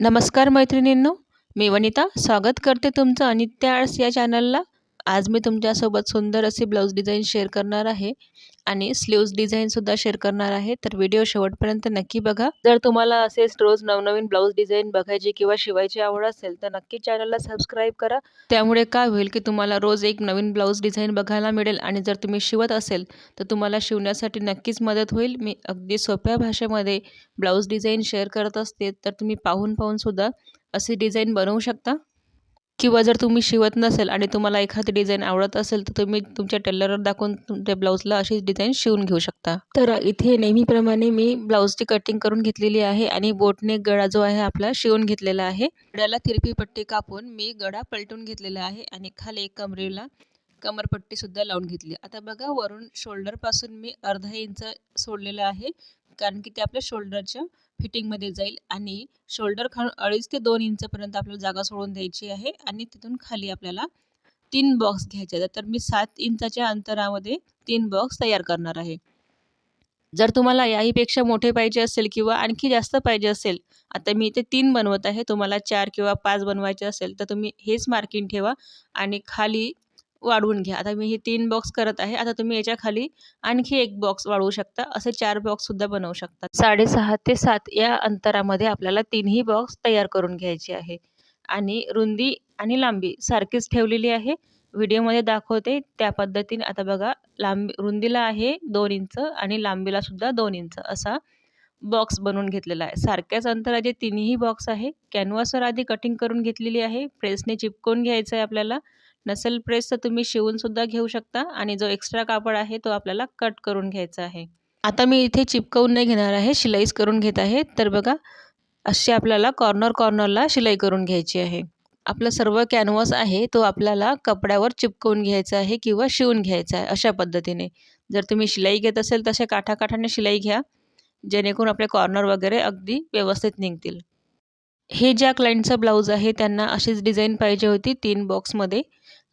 नमस्कार मैत्रिणींनो मी वनिता. स्वागत करते तुमचं अनित्या आर्ट्स या चॅनलला आज मी तुमच्यासोबत सुंदर अशी ब्लाऊज डिझाईन शेअर करणार आहे आणि स्लीव्ज डिझाईनसुद्धा शेअर करणार आहे. तर व्हिडिओ शेवटपर्यंत नक्की बघा. जर तुम्हाला असेच रोज नवनवीन ब्लाऊज डिझाईन बघायची किंवा शिवायची आवड असेल तर नक्की चॅनलला सबस्क्राईब करा. त्यामुळे काय होईल की तुम्हाला रोज एक नवीन ब्लाऊज डिझाईन बघायला मिळेल आणि जर तुम्ही शिवत असेल तर तुम्हाला शिवण्यासाठी नक्कीच मदत होईल. मी अगदी सोप्या भाषेमध्ये ब्लाऊज डिझाईन शेअर करत असते तर तुम्ही पाहून पाहूनसुद्धा अशी डिझाईन बनवू शकता. किंवा जर तुम्ही शिवत नसेल आणि तुम्हाला एखादी डिझाईन आवडत असेल तर तुम्ही तुमच्या टेलरवर दाखवून तुमच्या ब्लाऊजला अशीच डिझाईन शिवून घेऊ शकता. तर इथे नेहमीप्रमाणे मी ब्लाऊजची कटिंग करून घेतलेली आहे आणि बोटने गळा जो आहे आपला शिवून घेतलेला आहे. गळ्याला तिरपी पट्टी कापून मी गळा पलटून घेतलेला आहे आणि खाली कमरेला कमरपट्टीसुद्धा लावून घेतली. आता बघा वरून शोल्डरपासून मी अर्धा इंच सोडलेलं आहे कारण की ते आपल्या शोल्डरच्या फिटिंगमध्ये जाईल आणि शोल्डर खाण अडीच ते दोन इंचपर्यंत आपल्याला जागा सोडून द्यायची आहे आणि तिथून खाली आपल्याला तीन बॉक्स घ्यायचे आहेत. तर मी सात इंचाच्या अंतरामध्ये तीन बॉक्स तयार करणार आहे. जर तुम्हाला याहीपेक्षा मोठे पाहिजे असेल किंवा आणखी जास्त पाहिजे असेल आता मी इथे तीन बनवत आहे. तुम्हाला चार किंवा पाच बनवायचे असेल तर तुम्ही हेच मार्किंग ठेवा आणि खाली वाढवून घ्या. आता मी हे तीन बॉक्स करत आहे. आता तुम्ही याच्या खाली आणखी एक बॉक्स वाढवू शकता. असे चार बॉक्ससुद्धा बनवू शकता. साडेसहा ते सात या अंतरामध्ये आपल्याला तीनही बॉक्स तयार करून घ्यायचे आहे. आणि रुंदी आणि लांबी सारखीच ठेवलेली आहे. व्हिडिओमध्ये दाखवते त्या पद्धतीने. आता बघा लांबी रुंदीला आहे दोन इंच आणि लांबीलासुद्धा दोन इंच असा बॉक्स बनवून घेतलेला आहे. सारख्याच अंतराचे तिन्ही बॉक्स आहे. कॅनव्हासवर आधी कटिंग करून घेतलेली आहे. प्रेसने चिपकवून घ्यायचं आहे आपल्याला. नसेल प्रेस तर तुम्ही शिवूनसुद्धा घेऊ शकता आणि जो एक्स्ट्रा कापड आहे तो आपल्याला कट करून घ्यायचा आहे. आता मी इथे चिपकवून नाही घेणार आहे शिलाईच करून घेत आहे. तर बघा अशी आपल्याला कॉर्नर कॉर्नरला शिलाई करून घ्यायची आहे. आपलं सर्व कॅनव्हास आहे तो आपल्याला कपड्यावर चिपकवून घ्यायचा आहे किंवा शिवून घ्यायचा आहे अशा पद्धतीने. जर तुम्ही शिलाई घेत असेल तसे काठाकाठाने शिलाई घ्या जेणेकरून आपले कॉर्नर वगैरे अगदी व्यवस्थित निघतील. हे ज्या क्लायंटचं ब्लाऊज आहे त्यांना अशीच डिझाईन पाहिजे होती तीन बॉक्समध्ये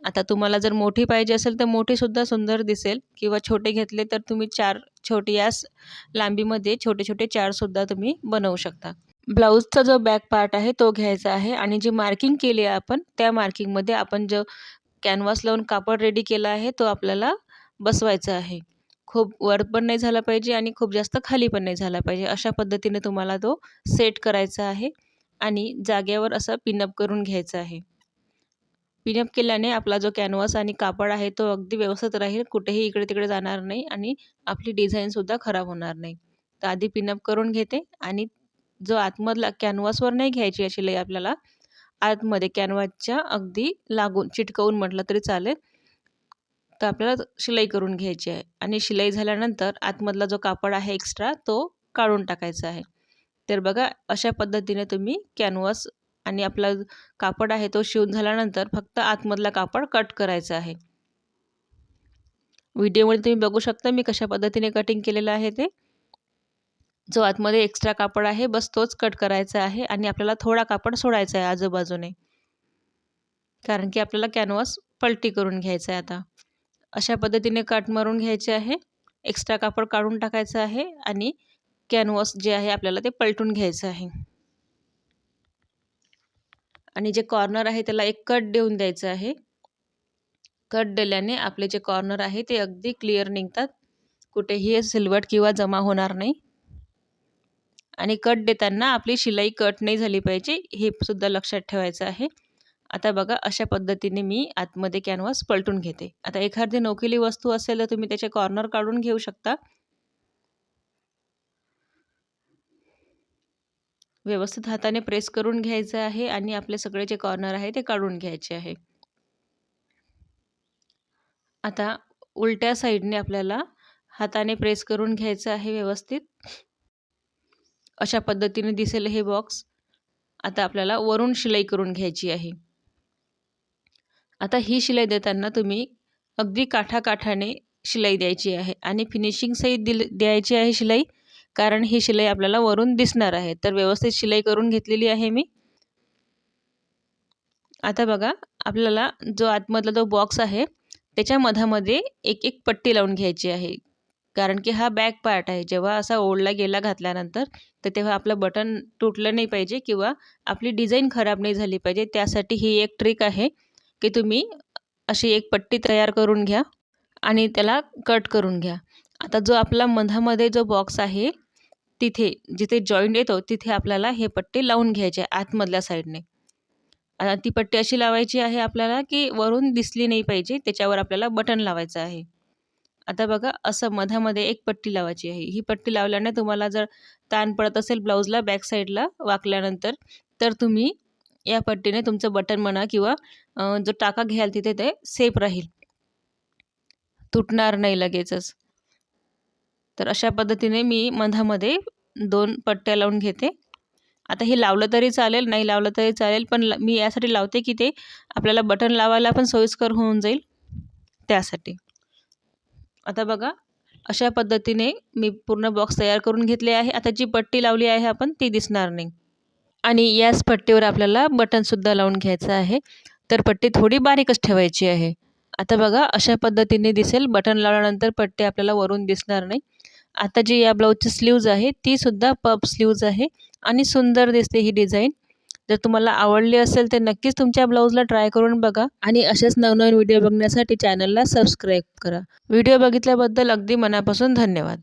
आता तुम्हाला जर मोठी पाहिजे असेल तर मोठीसुद्धा सुंदर दिसेल. किंवा छोटे घेतले तर तुम्ही चार छोटी यास लांबीमध्ये छोटे छोटे चारसुद्धा तुम्ही बनवू शकता. ब्लाऊजचा जो बॅक पार्ट आहे तो घ्यायचा आहे आणि जी मार्किंग केली आहे आपण त्या मार्किंगमध्ये आपण जो कॅनव्हास लावून कापड रेडी केला आहे तो आपल्याला बसवायचा आहे. खूप वर पण नाही झाला पाहिजे आणि खूप जास्त खाली पण नाही झाला पाहिजे. अशा पद्धतीने तुम्हाला तो सेट करायचा आहे आणि जागेवर असा पिनअप करून घ्यायचा आहे. पिनअप केल्याने आपला जो कॅनव्हास आणि कापड आहे तो अगदी व्यवस्थित राहील. कुठेही इकडे तिकडे जाणार नाही आणि आपली डिझाईनसुद्धा खराब होणार नाही. तर आधी पिनअप करून घेते आणि जो आतमधला कॅनव्हासवर नाही घ्यायची अशी शिलाई आपल्याला आतमध्ये कॅनव्हासच्या अगदी लागून चिटकवून म्हटलं तरी चालेल. तर आपल्याला शिलाई करून घ्यायची आहे आणि शिलाई झाल्यानंतर आतमधला जो कापड आहे एक्स्ट्रा तो काढून टाकायचा आहे. तर बघा अशा पद्धतीने तुम्ही कॅनव्हास आणि आपला कापड आहे तो शिवून झाल्यानंतर फक्त आतमधला कापड कट करायचा आहे. व्हिडिओमध्ये तुम्ही बघू शकता मी कशा पद्धतीने कटिंग केलेलं आहे ते. जो आतमध्ये एक्स्ट्रा कापड आहे बस तोच कट करायचा आहे आणि आपल्याला थोडा कापड सोडायचा आहे आजूबाजूने. कारण की आपल्याला कॅनव्हास पलटी करून घ्यायचा आहे आता. अशा पद्धतीने कट मारून घ्यायचे आहे. एक्स्ट्रा कापड काढून टाकायचं आहे आणि कॅनव्हास जे आहे आपल्याला ते पलटून घ्यायचं आहे. आणि जे कॉर्नर आहे त्याला एक कट देऊन द्यायचं आहे. कट दिल्याने आपले जे कॉर्नर आहे ते अगदी क्लिअर निघतात. कुठेही सिलवट किंवा जमा होणार नाही. आणि कट देताना आपली शिलाई कट नाही झाली पाहिजे हे सुद्धा लक्षात ठेवायचं आहे. आता बघा अशा पद्धतीने मी आतमध्ये कॅनव्हास पलटून घेते. आता एखादी नोकेली वस्तू असेल तर तुम्ही त्याचे कॉर्नर काढून घेऊ शकता. व्यवस्थित हाताने प्रेस करून घ्यायचं आहे आणि आपले सगळे जे कॉर्नर आहे ते काढून घ्यायचे आहे. आता उलट्या साईडने आपल्याला हाताने प्रेस करून घ्यायचं आहे व्यवस्थित. अशा पद्धतीने दिसेल हे बॉक्स आता आपल्याला वरून शिलाई करून घ्यायची आहे. आता ही शिलाई देताना तुम्ही अगदी काठाकाठाने शिलाई द्यायची आहे आणि फिनिशिंग सहित दिल द्यायची आहे शिलाई. कारण ही शिलाई आपल्याला वरून दिसणार आहे. तर व्यवस्थित शिलाई करून घेतलेली आहे मी. आता बघा आपल्याला जो आतमधला जो बॉक्स आहे त्याच्या मधामध्ये एक एक पट्टी लावून घ्यायची आहे. कारण की हा बॅक पार्ट आहे. जेव्हा असा ओढला गेला घातल्यानंतर तर तेव्हा आपलं बटन तुटलं नाही पाहिजे किंवा आपली डिझाईन खराब नाही झाली पाहिजे. त्यासाठी ही एक ट्रिक आहे की तुम्ही अशी एक पट्टी तयार करून घ्या आणि त्याला कट करून घ्या. आता जो आपला मधामध्ये जो बॉक्स आहे तिथे जिथे जॉईंट येतो तिथे आपल्याला हे पट्टी लावून घ्यायचे आहे आतमधल्या साईडने आता ती पट्टी अशी लावायची आहे आपल्याला की वरून दिसली नाही पाहिजे त्याच्यावर आपल्याला बटन लावायचं आहे. आता बघा असं मधामध्ये एक पट्टी लावायची आहे. ही पट्टी लावल्याने तुम्हाला जर ताण पडत असेल ब्लाऊजला बॅक साईडला वाकल्यानंतर तर तुम्ही या पट्टीने तुमचं बटन म्हणा किंवा जो टाका घ्याल तिथे ते सेफ राहील. तुटणार नाही लगेचच. तर अशा पद्धतीने मी मधामध्ये दोन पट्ट्या लावून घेते. आता हे लावलं तरी चालेल नाही लावलं तरी चालेल पण मी यासाठी लावते की ते आपल्याला बटन लावायला पण सोयीस्कर होऊन जाईल त्यासाठी. आता बघा अशा पद्धतीने मी पूर्ण बॉक्स तयार करून घेतले आहे. आता जी पट्टी लावली आहे आपण ती दिसणार नाही. आणि याच पट्टीवर आपल्याला बटनसुद्धा लावून घ्यायचं आहे. तर पट्टी थोडी बारीकच ठेवायची आहे. आता बघा अशा पद्धतीने दिसेल बटन लावल्यानंतर पट्टी आपल्याला वरून दिसणार नाही. आता जी या ब्लाऊजची स्लीव्ज आहे तीसुद्धा पप स्लीव्ज आहे आणि सुंदर दिसते ही डिझाईन जर तुम्हाला आवडली असेल तर नक्कीच तुमच्या ब्लाऊजला ट्राय करून बघा आणि असेच नवनवीन व्हिडिओ बघण्यासाठी चॅनलला सबस्क्राईब करा. व्हिडिओ बघितल्याबद्दल अगदी मनापासून धन्यवाद.